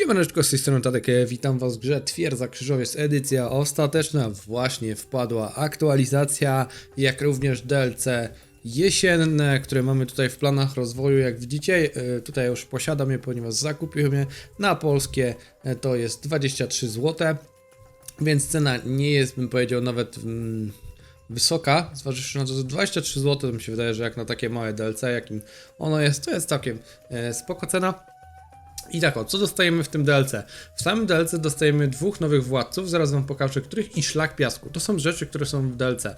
Siemaneczko, z tej strony Tadek, e, witam was w grze Twierdza Krzyżowiec, edycja ostateczna, właśnie wpadła aktualizacja, jak również DLC jesienne, które mamy tutaj w planach rozwoju, jak widzicie, e, tutaj już posiadam je, ponieważ zakupiłem je. Na polskie, e, to jest 23 zł, więc cena nie jest, bym powiedział, nawet mm, wysoka, zważywszy na to, że 23 zł, to mi się wydaje, że jak na takie małe DLC, jakim ono jest, to jest całkiem spoko cena. I tak o, co dostajemy w tym DLC? W samym DLC dostajemy dwóch nowych władców, zaraz wam pokażę których i szlak piasku. To są rzeczy, które są w DLC. E,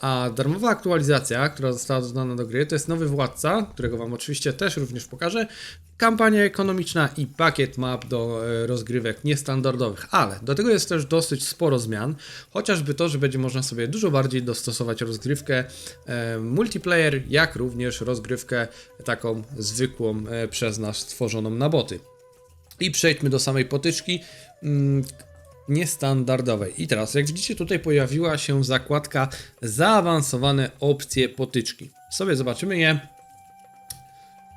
A darmowa aktualizacja, która została dodana do gry, to jest nowy władca, którego wam oczywiście też również pokażę, kampania ekonomiczna i pakiet map do e, rozgrywek niestandardowych, ale do tego jest też dosyć sporo zmian, chociażby to, że będzie można sobie dużo bardziej dostosować rozgrywkę e, multiplayer, jak również rozgrywkę taką zwykłą przez nas stworzoną na I przejdźmy do samej potyczki mm, niestandardowej. I teraz, jak widzicie, tutaj pojawiła się zakładka zaawansowane opcje potyczki. Sobie zobaczymy je.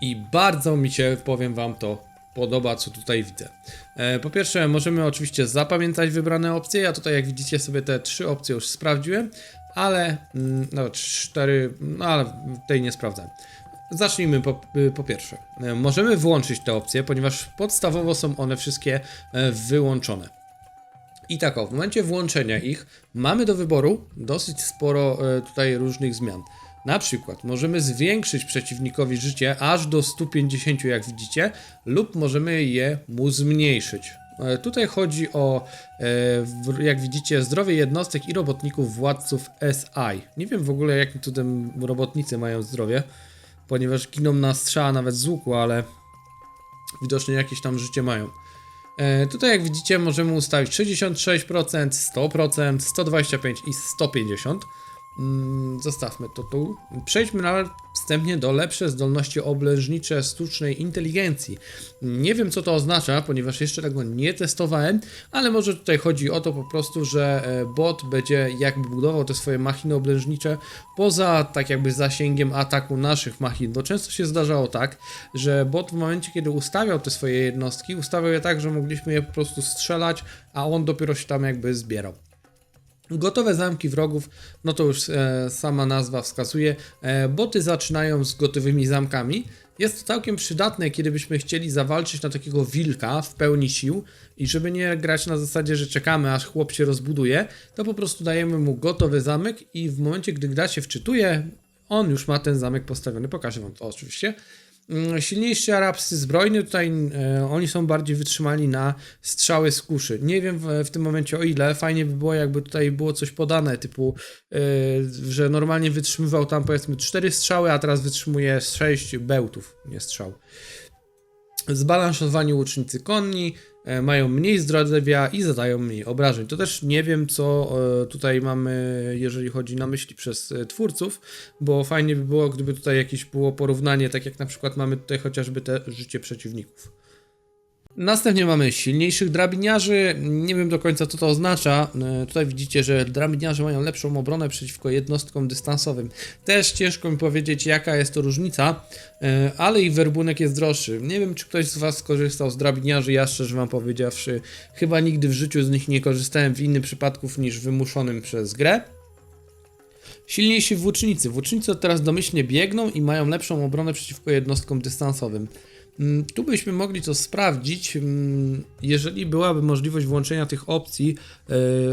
I bardzo mi się, powiem wam, to podoba, co tutaj widzę. E, po pierwsze, możemy oczywiście zapamiętać wybrane opcje. Ja tutaj, jak widzicie, sobie te trzy opcje już sprawdziłem, ale mm, no, cztery, no ale tej nie sprawdzam. Zacznijmy po, y, po pierwsze. E, Możemy włączyć te opcje, ponieważ podstawowo są one wszystkie e, wyłączone. I tak o, w momencie włączenia ich mamy do wyboru dosyć sporo e, tutaj różnych zmian. Na przykład możemy zwiększyć przeciwnikowi życie aż do 150, jak widzicie, lub możemy je mu zmniejszyć. Tutaj chodzi o, jak widzicie, zdrowie jednostek i robotników władców SI. Nie wiem w ogóle, jakim cudem robotnicy mają zdrowie, ponieważ giną na strzała nawet z łuku, ale widocznie jakieś tam życie mają. E, tutaj jak widzicie możemy ustawić 66%, 100%, 125 i 150. Mm, Zostawmy to tu. Przejdźmy na wstępnie do lepsze zdolności oblężnicze sztucznej inteligencji. Nie wiem co to oznacza, ponieważ jeszcze tego nie testowałem, ale może tutaj chodzi o to po prostu, że e, bot będzie jakby budował te swoje machiny oblężnicze poza tak jakby zasięgiem ataku naszych machin, bo często się zdarzało tak, że bot w momencie kiedy ustawiał te swoje jednostki, ustawiał je tak, że mogliśmy je po prostu strzelać, a on dopiero się tam jakby zbierał. Gotowe zamki wrogów, no to już e, sama nazwa wskazuje. E, boty zaczynają z gotowymi zamkami. Jest to całkiem przydatne, kiedy byśmy chcieli zawalczyć na takiego wilka w pełni sił i żeby nie grać na zasadzie, że czekamy aż chłop się rozbuduje, to po prostu dajemy mu gotowy zamek i w momencie, gdy gra się wczytuje, on już ma ten zamek postawiony. Pokażę wam to oczywiście. Mm, Silniejsi arabscy zbrojni, tutaj e, oni są bardziej wytrzymali na strzały z kuszy. Nie wiem w, tym momencie o ile, fajnie by było jakby tutaj było coś podane, typu, e, że normalnie wytrzymywał tam powiedzmy 4 strzały, a teraz wytrzymuje 6 bełtów, nie strzał. Zbalansowani łucznicy konni mają mniej zdrowia i zadają mniej obrażeń. To też nie wiem, co e, tutaj mamy, jeżeli chodzi na myśli przez e, twórców, bo fajnie by było, gdyby tutaj jakieś było porównanie, tak jak na przykład mamy tutaj chociażby te życie przeciwników. Następnie mamy silniejszych drabiniarzy. Nie wiem do końca co to oznacza. E, Tutaj widzicie, że drabiniarze mają lepszą obronę przeciwko jednostkom dystansowym. Też ciężko mi powiedzieć jaka jest to różnica, e, ale ich werbunek jest droższy. Nie wiem czy ktoś z Was skorzystał z drabiniarzy, ja szczerze Wam powiedziawszy, chyba nigdy w życiu z nich nie korzystałem w innym przypadku niż wymuszonym przez grę. Silniejsi włócznicy. Włócznicy teraz domyślnie biegną i mają lepszą obronę przeciwko jednostkom dystansowym. Mm, Tu byśmy mogli to sprawdzić, mm, jeżeli byłaby możliwość włączenia tych opcji e,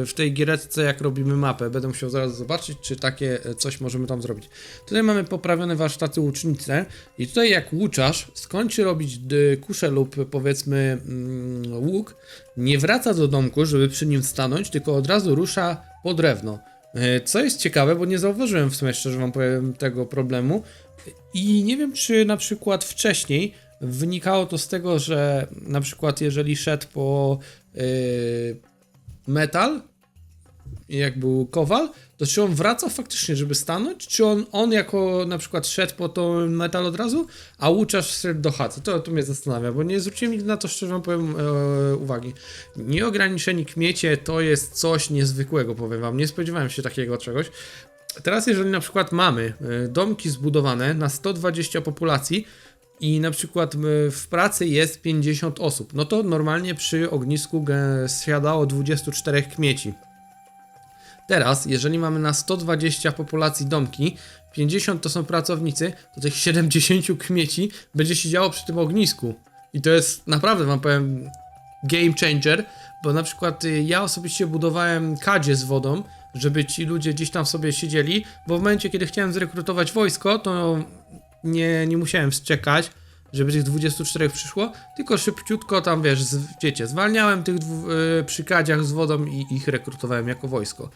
w tej giereczce, jak robimy mapę. Będę musiał zaraz zobaczyć, czy takie e, coś możemy tam zrobić. Tutaj mamy poprawione warsztaty łucznice i tutaj jak łuczarz skończy robić kuszę lub powiedzmy mm, łuk, nie wraca do domku, żeby przy nim stanąć, tylko od razu rusza po drewno. E, Co jest ciekawe, bo nie zauważyłem w sumie szczerze wam powiem tego problemu i nie wiem czy na przykład wcześniej wynikało to z tego, że na przykład jeżeli szedł po yy, metal, jak był kowal, to czy on wraca faktycznie, żeby stanąć, czy on, on jako na przykład szedł po to metal od razu, a łuczarz szedł do chaty. To, to mnie zastanawia, bo nie zwróciłem nigdy na to, szczerze wam powiem, e, uwagi. Nieograniczeni kmiecie to jest coś niezwykłego, powiem wam. Nie spodziewałem się takiego czegoś. Teraz jeżeli na przykład mamy e, domki zbudowane na 120 populacji, i na przykład w pracy jest 50 osób, no to normalnie przy ognisku zsiadało 24 kmieci. Teraz, jeżeli mamy na 120 populacji domki, 50 to są pracownicy, to tych 70 kmieci będzie siedziało przy tym ognisku. I to jest naprawdę, wam powiem, game changer, bo na przykład y, ja osobiście budowałem kadzie z wodą, żeby ci ludzie gdzieś tam sobie siedzieli, bo w momencie, kiedy chciałem zrekrutować wojsko, to nie, nie musiałem czekać, żeby tych 24 przyszło, tylko szybciutko tam, wiesz, z, wiecie, zwalniałem tych dwu, y, przy kadziach z wodą i ich rekrutowałem jako wojsko.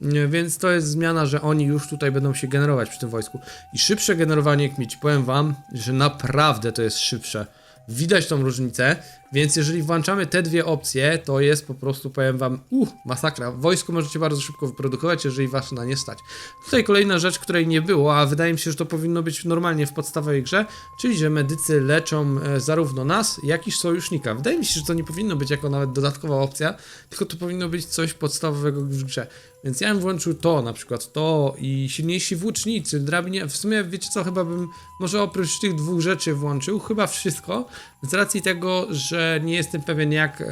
Nie, Więc to jest zmiana, że oni już tutaj będą się generować przy tym wojsku. I szybsze generowanie kmieci, powiem wam, że naprawdę to jest szybsze. Widać tą różnicę, więc jeżeli włączamy te dwie opcje, to jest po prostu, powiem wam, uh, masakra. Wojsko możecie bardzo szybko wyprodukować, jeżeli was na nie stać. Tutaj kolejna rzecz, której nie było, a wydaje mi się, że to powinno być normalnie w podstawowej grze, czyli że medycy leczą e, zarówno nas, jak i sojusznika. Wydaje mi się, że to nie powinno być jako nawet dodatkowa opcja, tylko to powinno być coś podstawowego w grze. Więc ja bym włączył to, na przykład to i silniejsi włócznicy, drabinie. W sumie wiecie co, chyba bym może oprócz tych dwóch rzeczy włączył, chyba wszystko, z racji tego, że nie jestem pewien jak e,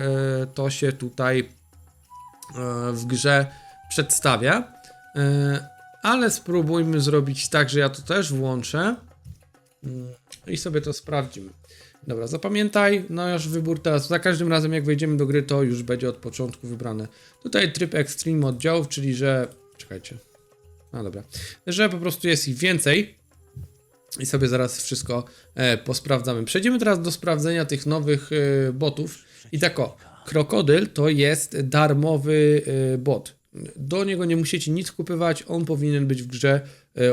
to się tutaj e, w grze przedstawia. E, ale spróbujmy zrobić tak, że ja to też włączę Mm, i sobie to sprawdzimy. Dobra, zapamiętaj, no już wybór teraz, za każdym razem jak wejdziemy do gry, to już będzie od początku wybrane. Tutaj tryb Extreme oddziałów, czyli że... czekajcie. No dobra. Że po prostu jest ich więcej i sobie zaraz wszystko e, posprawdzamy. Przejdziemy teraz do sprawdzenia tych nowych e, botów. I tak o, Krokodyl to jest darmowy e, bot. Do niego nie musicie nic kupywać, on powinien być w grze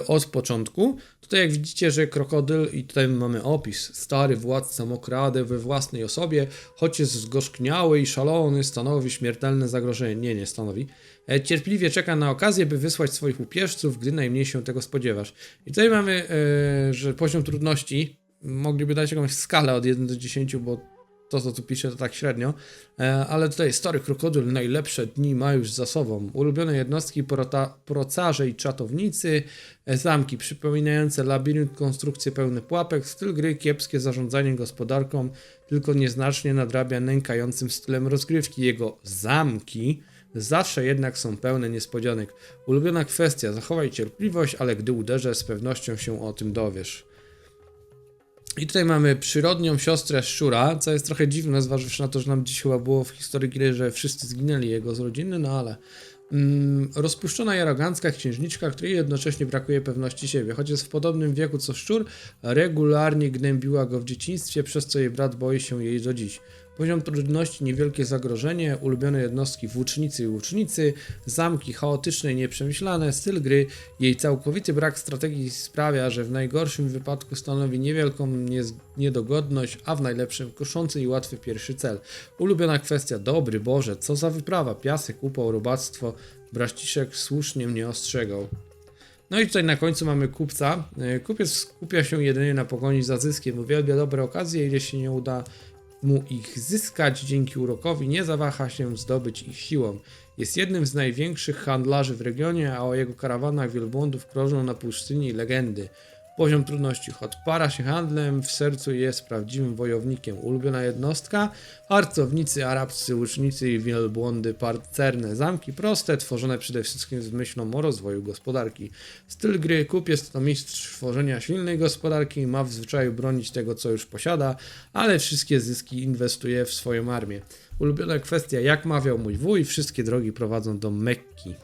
od początku. Tutaj jak widzicie, że krokodyl i tutaj mamy opis. Stary władca mokrady we własnej osobie, choć jest zgorzkniały i szalony, stanowi śmiertelne zagrożenie. Nie, nie stanowi. E, Cierpliwie czeka na okazję, by wysłać swoich upieżców, gdy najmniej się tego spodziewasz. I tutaj mamy, e, że poziom trudności mogliby dać jakąś skalę od 1 do 10, bo to, co tu pisze, to tak średnio. E, ale tutaj stary krokodyl najlepsze dni ma już za sobą. Ulubione jednostki porota, procarze i czatownicy, zamki przypominające labirynt, konstrukcje pełne pułapek, styl gry, kiepskie zarządzanie gospodarką, tylko nieznacznie nadrabia nękającym stylem rozgrywki. Jego zamki zawsze jednak są pełne niespodzianek. Ulubiona kwestia, zachowaj cierpliwość, ale gdy uderzę, z pewnością się o tym dowiesz. I tutaj mamy przyrodnią siostrę Szczura, co jest trochę dziwne, zważywszy na to, że nam dziś chyba było w historii gry, że wszyscy zginęli jego z rodziny, no ale... Mm, rozpuszczona i arogancka księżniczka, której jednocześnie brakuje pewności siebie. Choć jest w podobnym wieku co Szczur, regularnie gnębiła go w dzieciństwie, przez co jej brat boi się jej do dziś. Poziom trudności, niewielkie zagrożenie, ulubione jednostki włócznicy i łucznicy, zamki chaotyczne i nieprzemyślane, styl gry, jej całkowity brak strategii sprawia, że w najgorszym wypadku stanowi niewielką niedogodność, a w najlepszym kuszący i łatwy pierwszy cel. Ulubiona kwestia, dobry Boże, co za wyprawa, piasek, upał, robactwo, braściszek słusznie mnie ostrzegał. No i tutaj na końcu mamy kupca. E, Kupiec skupia się jedynie na pogoni za zyskiem, uwielbia dobre okazje, ile się nie uda mu ich zyskać dzięki urokowi, nie zawaha się zdobyć ich siłą. Jest jednym z największych handlarzy w regionie, a o jego karawanach wielbłądów krążą na pustyni legendy. Poziom trudności odpara się handlem, w sercu jest prawdziwym wojownikiem. Ulubiona jednostka? Harcownicy, arabscy łucznicy i wielbłądy pancerne. Zamki proste, tworzone przede wszystkim z myślą o rozwoju gospodarki. Styl gry kupiec to mistrz tworzenia silnej gospodarki, ma w zwyczaju bronić tego, co już posiada, ale wszystkie zyski inwestuje w swoją armię. Ulubiona kwestia, jak mawiał mój wuj, wszystkie drogi prowadzą do Mekki.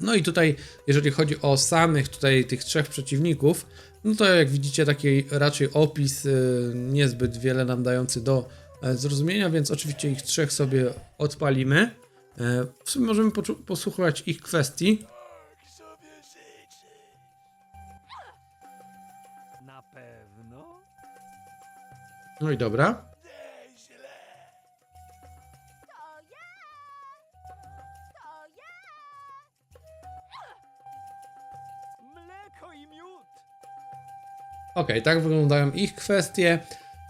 No i tutaj, jeżeli chodzi o samych tutaj tych trzech przeciwników, no to jak widzicie taki raczej opis y, niezbyt wiele nam dający do e, zrozumienia, więc oczywiście ich trzech sobie odpalimy. E, W sumie możemy posłuchać ich kwestii. No i dobra. Okej, tak wyglądają ich kwestie.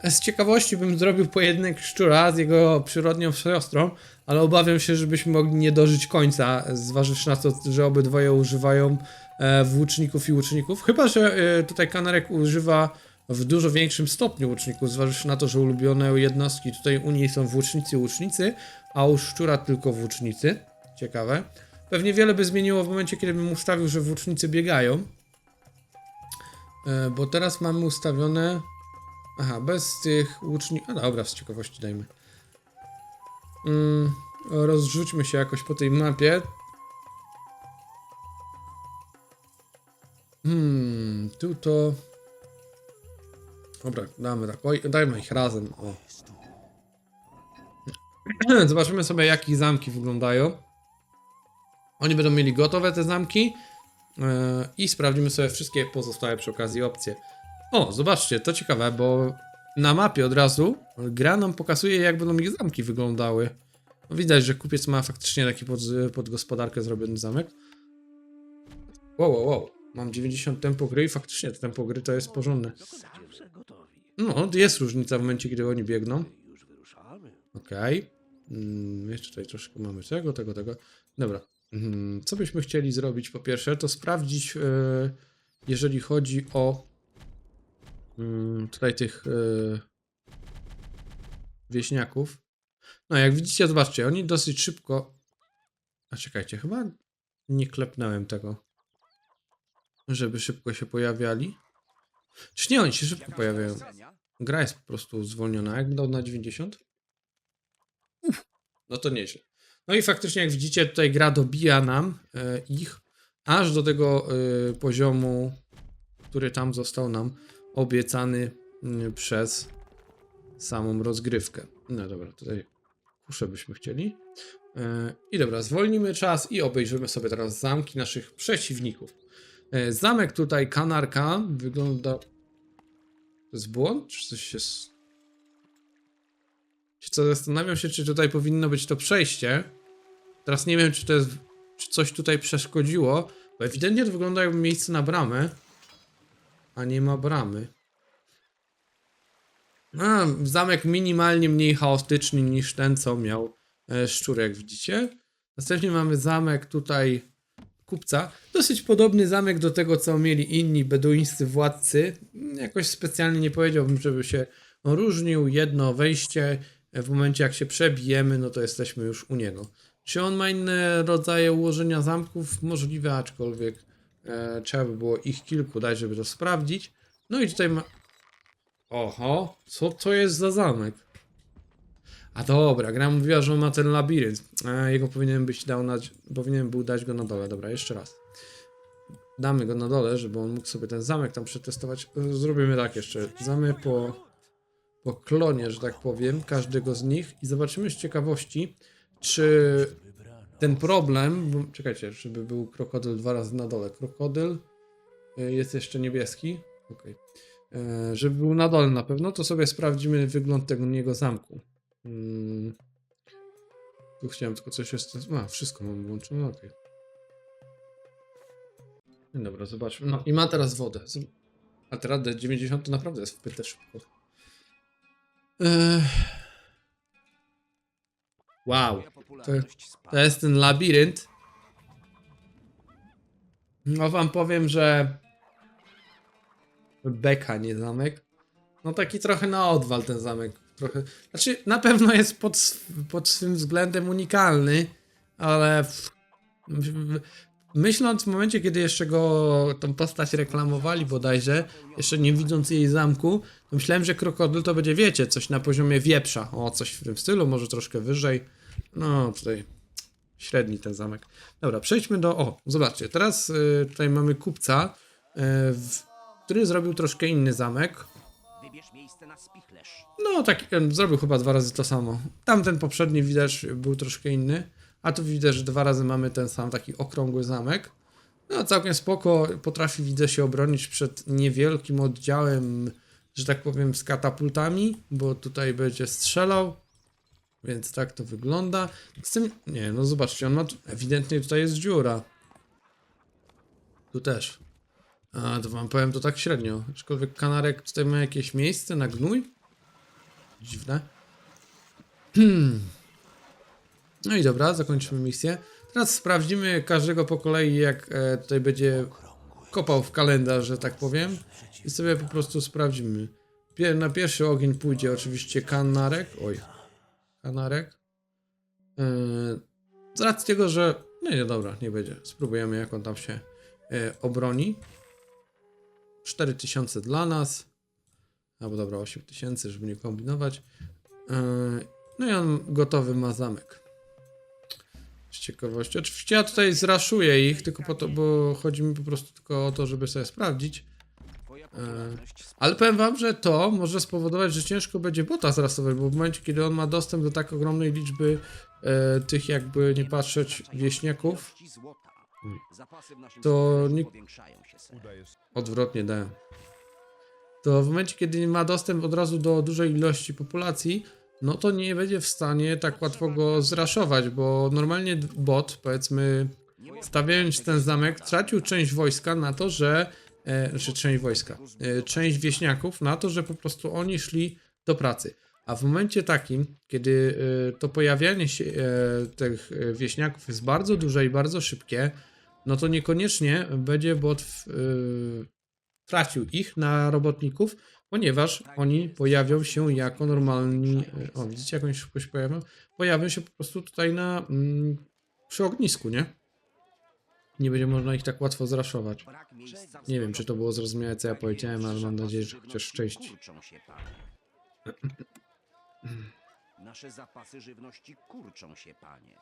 Z ciekawości bym zrobił pojedynek szczura z jego przyrodnią siostrą, ale obawiam się, żebyśmy mogli nie dożyć końca, zważywszy na to, że obydwoje używają e, włóczników i łuczników. Chyba, że e, tutaj Kanarek używa w dużo większym stopniu łuczników, zważywszy na to, że ulubione jednostki tutaj u niej są włócznicy łucznicy, a u szczura tylko włócznicy. Ciekawe. Pewnie wiele by zmieniło w momencie, kiedy bym ustawił, że włócznicy biegają. E, bo teraz mamy ustawione... Aha, bez tych łuczników... A dobra, z ciekawości dajmy. Mm, rozrzućmy się jakoś po tej mapie. Hmm, tu to... Dobra, damy tak. Oj, dajmy ich razem. O. Zobaczymy sobie, jak ich zamki wyglądają. Oni będą mieli gotowe te zamki. Yy, I sprawdzimy sobie wszystkie pozostałe przy okazji opcje. O, zobaczcie, to ciekawe, bo na mapie od razu gra nam pokazuje, jak będą ich zamki wyglądały. No widać, że kupiec ma faktycznie taki pod, pod gospodarkę zrobiony zamek. Wow, wow, wow. Mam 90 tempo gry i faktycznie to tempo gry to jest porządne. No, jest różnica w momencie, kiedy oni biegną. Okej. Mm, jeszcze tutaj troszkę mamy tego, tego, tego. Dobra. Mm, co byśmy chcieli zrobić? Po pierwsze, to sprawdzić, e, jeżeli chodzi o mm, tutaj tych e, wieśniaków. No, jak widzicie, zobaczcie, oni dosyć szybko. A czekajcie, chyba nie klepnąłem tego, żeby szybko się pojawiali. Czy nie, oni się szybko pojawiają. Gra jest po prostu zwolniona. Jak dał na 90? Uff, no to nieźle. No i faktycznie, jak widzicie, tutaj gra dobija nam e, ich aż do tego e, poziomu, który tam został nam obiecany mm, przez samą rozgrywkę. No dobra, tutaj kuszę byśmy chcieli. E, I dobra, zwolnimy czas i obejrzymy sobie teraz zamki naszych przeciwników. Zamek tutaj, kanarka, wygląda to jest błąd? Czy coś się. co, zastanawiam się, czy tutaj powinno być to przejście. Teraz nie wiem, czy to jest. Czy coś tutaj przeszkodziło. Bo ewidentnie to wygląda jakby miejsce na bramę. A nie ma bramy. A, zamek minimalnie mniej chaotyczny niż ten, co miał e, szczur, jak widzicie. Następnie mamy zamek tutaj kupca. Dosyć podobny zamek do tego, co mieli inni beduińscy władcy. Jakoś specjalnie nie powiedziałbym, żeby się różnił. Jedno wejście, w momencie jak się przebijemy, no to jesteśmy już u niego. Czy on ma inne rodzaje ułożenia zamków? Możliwe, aczkolwiek e, trzeba by było ich kilku dać, żeby to sprawdzić. No i tutaj ma... Oho, co to jest za zamek? A dobra, gra mówiła, że on ma ten labirynt. A jego powinien być dał na, powinien był dać go na dole. Dobra, jeszcze raz. Damy go na dole, żeby on mógł sobie ten zamek tam przetestować. Zrobimy tak jeszcze. Damy po, po klonie, że tak powiem, każdego z nich i zobaczymy z ciekawości, czy ten problem. Czekajcie, żeby był krokodyl dwa razy na dole. Krokodyl y, jest jeszcze niebieski. E, Żeby był na dole na pewno, to sobie sprawdzimy wygląd tego niego zamku. Mm. Tu chciałem tylko coś jeszcze. A, wszystko mam włączone, okej. No Dobra, zobaczmy. No i ma teraz wodę. A teraz D90 to naprawdę jest wpyte szybko. Wow. To, to jest ten labirynt. No wam powiem, że beka, nie zamek. No taki trochę na odwal ten zamek. Trochę. Znaczy, na pewno jest pod, pod swym względem unikalny, ale w, w, myśląc w momencie, kiedy jeszcze go tą postać reklamowali bodajże, jeszcze nie widząc jej zamku, to myślałem, że krokodyl to będzie, wiecie, coś na poziomie wieprza. O, coś w tym stylu, może troszkę wyżej. No, tutaj średni ten zamek. Dobra, przejdźmy do. O, zobaczcie, teraz y, tutaj mamy kupca, y, w, który zrobił troszkę inny zamek. Na spichlerz. No, tak, em, zrobił chyba dwa razy to samo. Tamten poprzedni widać był troszkę inny, a tu widać, że dwa razy mamy ten sam taki okrągły zamek. No, całkiem spoko, potrafi widzę się obronić przed niewielkim oddziałem, że tak powiem, z katapultami, bo tutaj będzie strzelał. Więc tak to wygląda. Z tym, nie, no zobaczcie, on ma, ewidentnie tutaj jest dziura. Tu też. A, to wam powiem to tak średnio. Aczkolwiek kanarek tutaj ma jakieś miejsce na gnój? Dziwne. No i dobra, zakończymy misję. Teraz sprawdzimy każdego po kolei, jak e, tutaj będzie wkopał w kalendarz, że tak powiem. I sobie po prostu sprawdzimy. Pier- Na pierwszy ogień pójdzie oczywiście kanarek. Oj, kanarek. Yy, z racji tego, że. Nie, nie, dobra, nie będzie. Spróbujemy, jak on tam się yy, obroni. 4000 dla nas. Albo dobra, 8000, żeby nie kombinować. Yy, no i on gotowy ma zamek. Z ciekawości. Oczywiście ja tutaj zraszuję ich, tylko po to, bo chodzi mi po prostu tylko o to, żeby sobie sprawdzić. E, Ale powiem wam, że to może spowodować, że ciężko będzie bota zrasować, bo w momencie, kiedy on ma dostęp do tak ogromnej liczby e, tych jakby nie patrzeć wieśniaków, Mm. Zapasy w naszym To nie- odwrotnie dałem. To w momencie, kiedy ma dostęp od razu do dużej ilości populacji, no to nie będzie w stanie tak łatwo go zraszować, bo normalnie bot, powiedzmy, stawiając ten zamek, tracił część wojska na to, że. E, znaczy część wojska. E, część wieśniaków na to, że po prostu oni szli do pracy. A w momencie takim, kiedy e, to pojawianie się e, tych e, wieśniaków jest bardzo duże i bardzo szybkie, no to niekoniecznie będzie bot w, tracił ich na robotników, ponieważ oni pojawią się jako normalni. O, widzicie, jak oni szybko się pojawią? Pojawią się po prostu tutaj na. Mm, przy ognisku, nie? Nie będzie można ich tak łatwo zraszować. Nie wiem, czy to było zrozumiałe, co ja Tak powiedziałem, ale mam nadzieję, że chociaż w żywności części. Nasze zapasy żywności kurczą się, panie.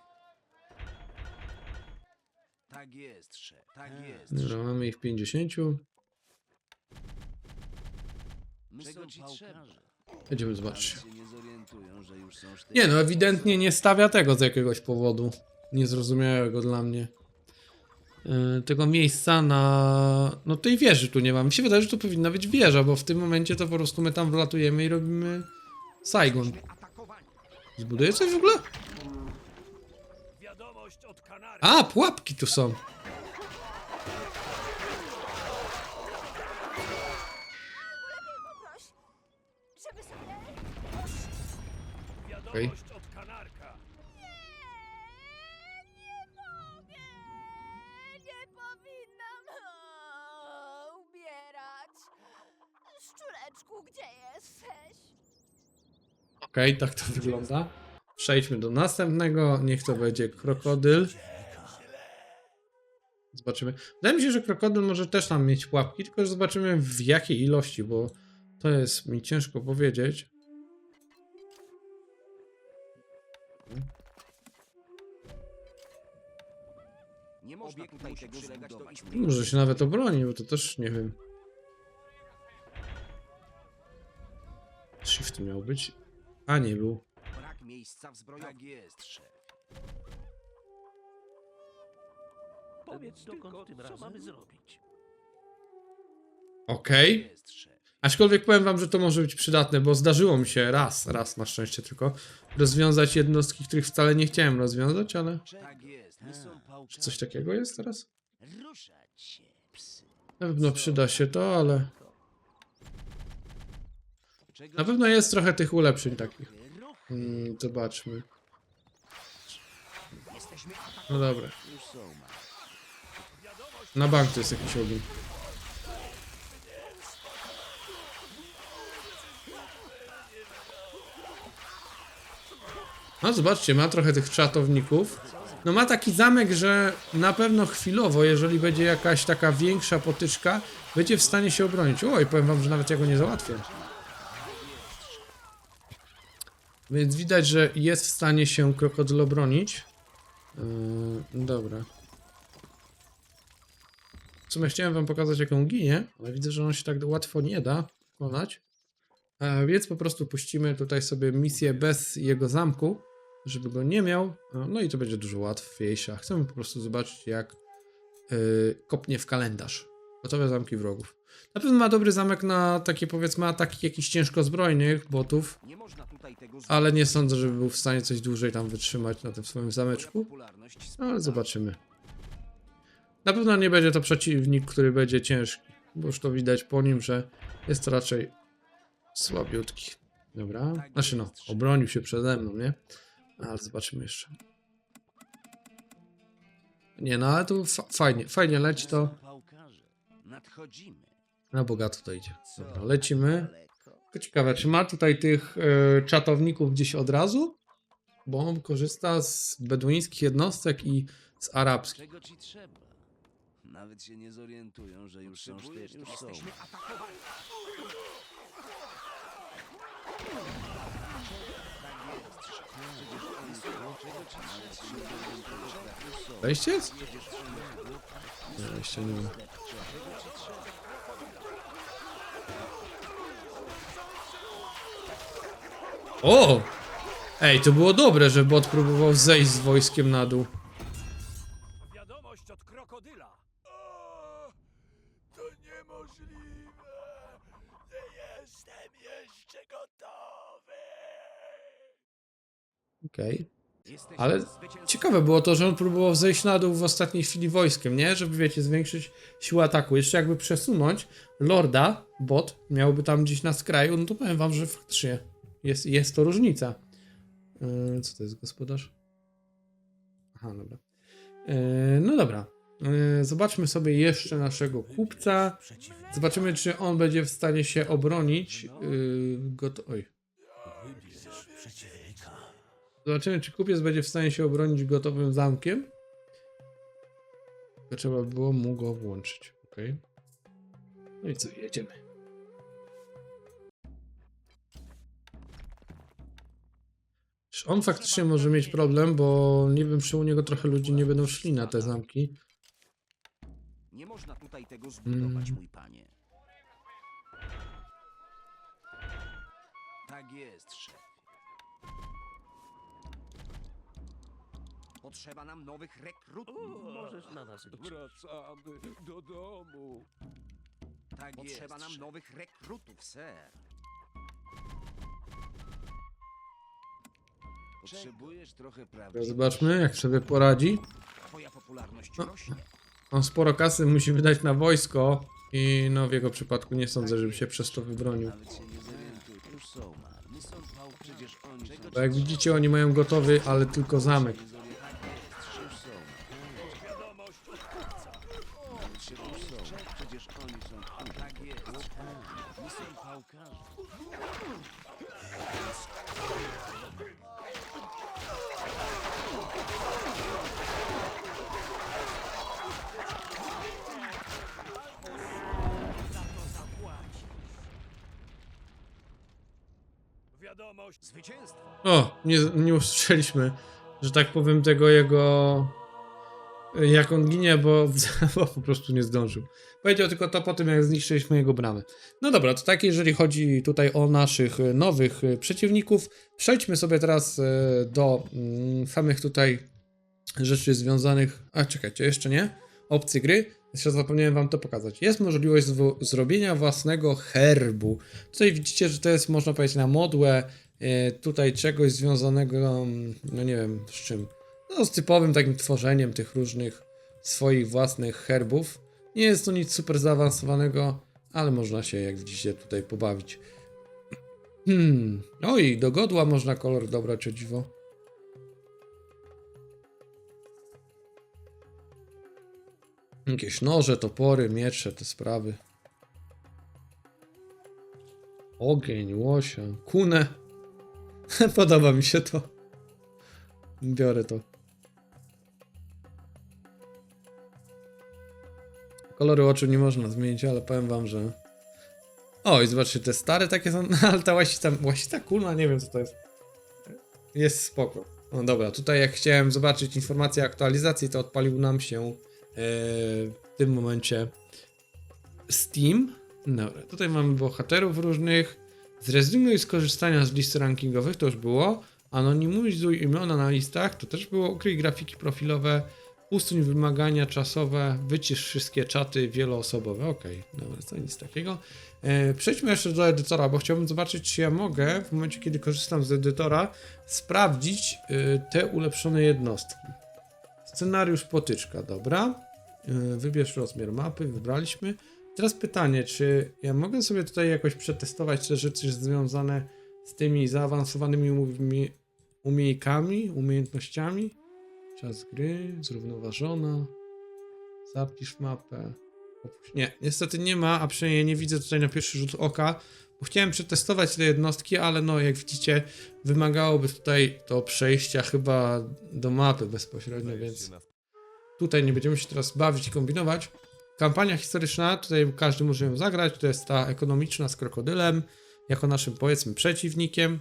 Tak jest, szef. Tak jest. Dobra, mamy ich 50. Czego ci trzeba? Będziemy zobaczyć. nie zorientują, że już są Nie no, ewidentnie nie stawia tego z jakiegoś powodu. Niezrozumiałego dla mnie. Yy, tego miejsca na. No tej wieży tu nie ma. Mi się wydaje, że tu powinna być wieża, bo w tym momencie to po prostu my tam wlatujemy i robimy Saigon. Zbuduję coś w ogóle? Wiadomość od Kanary. A, pułapki tu są. Poproś, żeby sobie... Wiadomość od Kanarka. Nie mogę! Nie powinnam o, umierać! Szczureczku, gdzie jesteś? Okej, tak to wygląda. Przejdźmy do następnego. Niech to będzie krokodyl. Zobaczymy. Wydaje mi się, że krokodyl może też tam mieć pułapki, tylko że zobaczymy w jakiej ilości, bo to jest mi ciężko powiedzieć. Nie można tutaj tego zbudować. Może się nawet obroni, bo to też nie wiem. Shift miał być. A nie był. Brak miejsca w. Tak jest, szef. Powiedz tylko, co mamy zrobić. Okej. Tak jest, szef. Aczkolwiek powiem wam, że to może być przydatne, bo zdarzyło mi się raz, raz na szczęście tylko, rozwiązać jednostki, których wcale nie chciałem rozwiązać, ale Tak jest. Są czy coś takiego jest teraz? Ruszać się, psy. Na pewno przyda się to, ale na pewno jest trochę tych ulepszeń takich. Mm, zobaczmy. No dobra. Na bank to jest jakiś ogień. No zobaczcie, ma trochę tych czatowników. No ma taki zamek, że na pewno chwilowo, jeżeli będzie jakaś taka większa potyczka, będzie w stanie się obronić. Oj, powiem wam, że nawet ja go nie załatwię. Więc widać, że jest w stanie się krokodyl obronić. Yy, dobra. W sumie chciałem wam pokazać, jak on ginie, ale widzę, że on się tak łatwo nie da pokonać. E, więc po prostu puścimy tutaj sobie misję bez jego zamku, żeby go nie miał. E, No i to będzie dużo łatwiejsze. Chcemy po prostu zobaczyć, jak yy, kopnie w kalendarz. Gotowe zamki wrogów. Na pewno ma dobry zamek na takie powiedzmy ataki jakichś ciężko zbrojnych botów, ale nie sądzę, żeby był w stanie coś dłużej tam wytrzymać na tym swoim zameczku. No, ale zobaczymy. Na pewno nie będzie to przeciwnik, który będzie ciężki, bo już to widać po nim, że jest raczej słabiutki. Dobra, znaczy no, obronił się przede mną, nie? Ale zobaczymy jeszcze. Nie, no ale tu fa fajnie, fajnie leci to. Nadchodzimy. Na bogato to idzie. Dobra, lecimy. Tylko ciekawe, czy ma tutaj tych e, czatowników gdzieś od razu? Bo on korzysta z beduńskich jednostek i z arabskich. Czego ci trzeba? Nawet się nie zorientują, że już są. Już są. Wejście jest? Nie, wejścia nie ma. O! Ej, to było dobre, że bot próbował zejść z wojskiem na dół. Wiadomość od krokodyla. to niemożliwe. Nie jestem jeszcze gotowy. Okej. Ale ciekawe było to, że on próbował zejść na dół w ostatniej chwili wojskiem, nie? Żeby, wiecie, zwiększyć siłę ataku. Jeszcze jakby przesunąć Lorda, bot, miałby tam gdzieś na skraju, no to powiem wam, że faktycznie jest, jest to różnica. Yy, co to jest gospodarz? Aha, dobra. Yy, no dobra. Yy, zobaczmy sobie jeszcze naszego kupca. Zobaczymy, czy on będzie w stanie się obronić. Goto- Oj. Zobaczymy, czy kupiec będzie w stanie się obronić gotowym zamkiem. To trzeba było mu go włączyć. Ok. No i co, jedziemy. On faktycznie może mieć problem, bo nie wiem, czy u niego trochę ludzi nie będą szli na te zamki. Nie można tutaj tego zbudować, Mm. mój panie. Tak jest, szefie. Potrzeba nam nowych rekrutów. Możesz na nas liczyć. Wracamy do domu. Tak jest, Potrzeba nam szefie. nowych rekrutów, ser. Potrzebujesz trochę prawdy. Zobaczmy, jak sobie poradzi. Twoja popularność No. rośnie. On sporo kasy musi wydać na wojsko i no w jego przypadku nie sądzę, żeby się przez to wybronił. Nawet się nie zorientuj. Już są marni, są pał, przecież oni są... Bo jak widzicie, oni mają gotowy, ale tylko zamek. O, nie, nie usłyszeliśmy, że tak powiem, tego jego. Jak on ginie, bo, bo po prostu nie zdążył. Powiedział tylko to po tym, jak zniszczyliśmy jego bramę. No dobra, to tak, jeżeli chodzi tutaj o naszych nowych przeciwników. Przejdźmy sobie teraz e, do mm, samych tutaj rzeczy związanych. A czekajcie, jeszcze nie. Opcji gry. Jeszcze zapomniałem wam to pokazać. Jest możliwość zrobienia własnego herbu. Tutaj widzicie, że to jest, można powiedzieć, na modłę tutaj czegoś związanego, no nie wiem z czym, no z typowym takim tworzeniem tych różnych swoich własnych herbów. Nie jest to nic super zaawansowanego, ale można się, jak widzicie, tutaj pobawić. Hmm, oj, do godła można kolor dobrać, o dziwo. Jakieś noże, topory, miecze, te sprawy. Ogień, łosia, kunę. Podoba mi się to. Biorę to. Kolory oczu nie można zmienić, ale powiem wam, że... O, i zobaczcie, te stare takie są, ale ta łasita, łasita kuna, nie wiem co to jest. Jest spoko. No dobra, tutaj jak chciałem zobaczyć informację aktualizacji, to odpalił nam się e, w tym momencie Steam. Dobra, tutaj mamy bohaterów różnych. Zrezygnuj z korzystania z listy rankingowych, to już było. Anonimizuj imiona na listach, to też było. Ukryj grafiki profilowe. Usuń wymagania czasowe. Wycisz wszystkie czaty wieloosobowe. Okej, dobra, to nic takiego. E, przejdźmy jeszcze do edytora, bo chciałbym zobaczyć, czy ja mogę w momencie, kiedy korzystam z edytora, sprawdzić e, te ulepszone jednostki. Scenariusz potyczka, dobra. Yy, Wybierz rozmiar mapy, wybraliśmy. Teraz pytanie, czy ja mogę sobie tutaj jakoś przetestować te rzeczy związane z tymi zaawansowanymi umie- umiejkami, umiejętnościami? Czas gry, zrównoważona. Zapisz mapę. Nie, niestety nie ma, a przynajmniej nie widzę tutaj na pierwszy rzut oka. Bo chciałem przetestować te jednostki, ale no jak widzicie, wymagałoby tutaj to przejścia chyba do mapy bezpośrednio, więc tutaj nie będziemy się teraz bawić i kombinować. Kampania historyczna, tutaj każdy może ją zagrać, to jest ta ekonomiczna z krokodylem, jako naszym powiedzmy przeciwnikiem,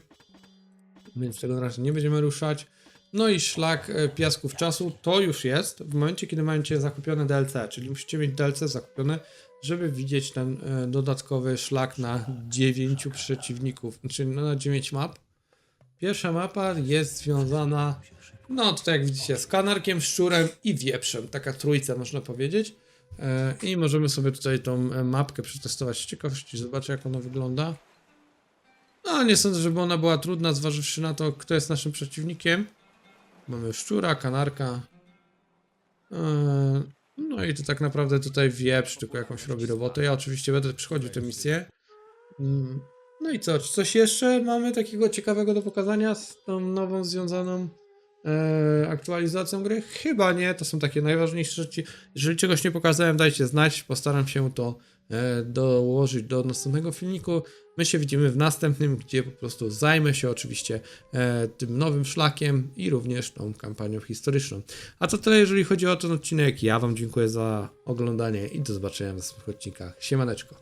więc tego na razie nie będziemy ruszać. No i szlak e, piasków czasu to już jest w momencie, kiedy macie zakupione DLC, czyli musicie mieć DLC zakupione, żeby widzieć ten e, dodatkowy szlak na 9 przeciwników, czyli na 9 map. Pierwsza mapa jest związana, no tutaj jak widzicie, z kanarkiem, szczurem i wieprzem, taka trójca można powiedzieć. E, I możemy sobie tutaj tą e, mapkę przetestować z ciekawości, zobaczę jak ona wygląda. No, nie sądzę, żeby ona była trudna, zważywszy na to, kto jest naszym przeciwnikiem. Mamy szczura, kanarka. Eee, No i to tak naprawdę tutaj wieprz, tylko jakąś robi robotę. Ja oczywiście będę przychodził tę misję. Mm, No i co? Czy coś jeszcze mamy takiego ciekawego do pokazania z tą nową związaną e, aktualizacją gry? Chyba nie, to są takie najważniejsze rzeczy. Jeżeli czegoś nie pokazałem, dajcie znać, postaram się to e, dołożyć do następnego filmiku. My się widzimy w następnym, gdzie po prostu zajmę się oczywiście e, tym nowym szlakiem i również tą kampanią historyczną. A to tyle, jeżeli chodzi o ten odcinek. Ja Wam dziękuję za oglądanie i do zobaczenia w następnych odcinkach. Siemaneczko.